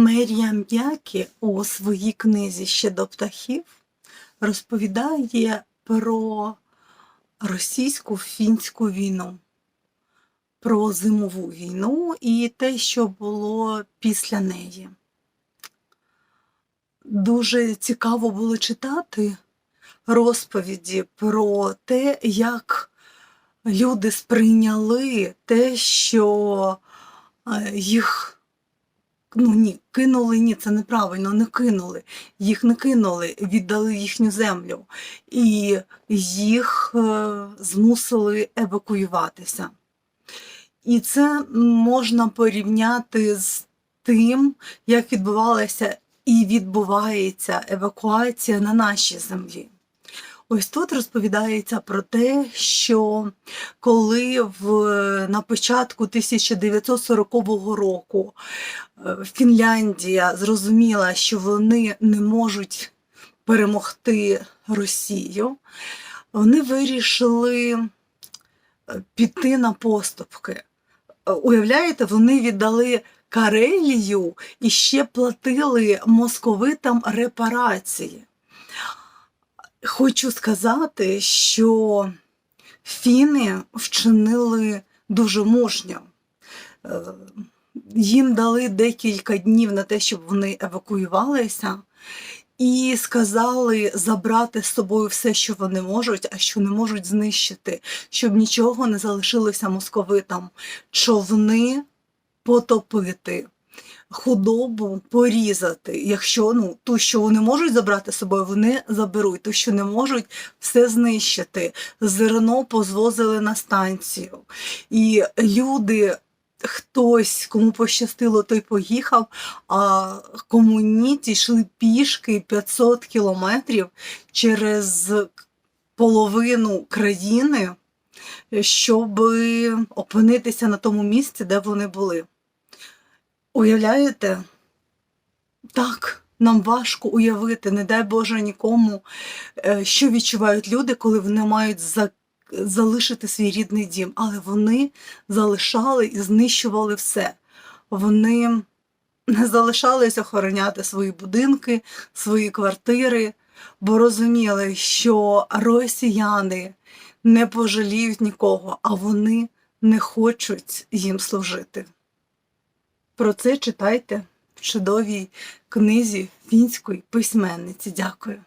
Мерія М'які у своїй книзі ще до птахів розповідає про російську фінську війну, про зимову війну і те, що було після неї. Дуже цікаво було читати розповіді про те, як люди сприйняли те, що е, їх ну ні, кинули, ні, це неправильно, не кинули. Їх не кинули, віддали їхню землю, і їх е, змусили евакуюватися. І це можна порівняти з тим, як відбувалася і відбувається евакуація на нашій землі. Ось тут розповідається про те, що коли в, на початку 1940 року е, Фінляндія зрозуміла, що вони не можуть перемогти Росію, вони вирішили е, піти на поступки. Е, Уявляєте, вони віддали Карелію і ще платили московитам репарації. Хочу сказати, що фіни вчинили дуже мужньо. Е, Їм дали декілька днів на те, щоб вони евакуювалися, і сказали забрати з собою все, що вони можуть, а що не можуть знищити, щоб нічого не залишилося московитам, човни потопити худобу порізати. Якщо ну, ту, що вони можуть забрати з собою, вони заберуть. Ту, що не можуть, все знищити. Зерно позвозили на станцію. І люди. Хтось, кому пощастило, той поїхав, а кому ні, ті йшли пішки 500 кілометрів через половину країни, щоб опинитися на тому місці, де вони були. Уявляєте? Так, нам важко уявити, не дай Боже нікому, е, що відчувають люди, коли вони мають за- залишити свій рідний дім. Але вони залишали і знищували все. Вони не залишались охороняти свої будинки, свої квартири, бо розуміли, що росіяни не пожаліють нікого, а вони не хочуть їм служити. Про це читайте в чудовій книзі фінської письменниці. Дякую.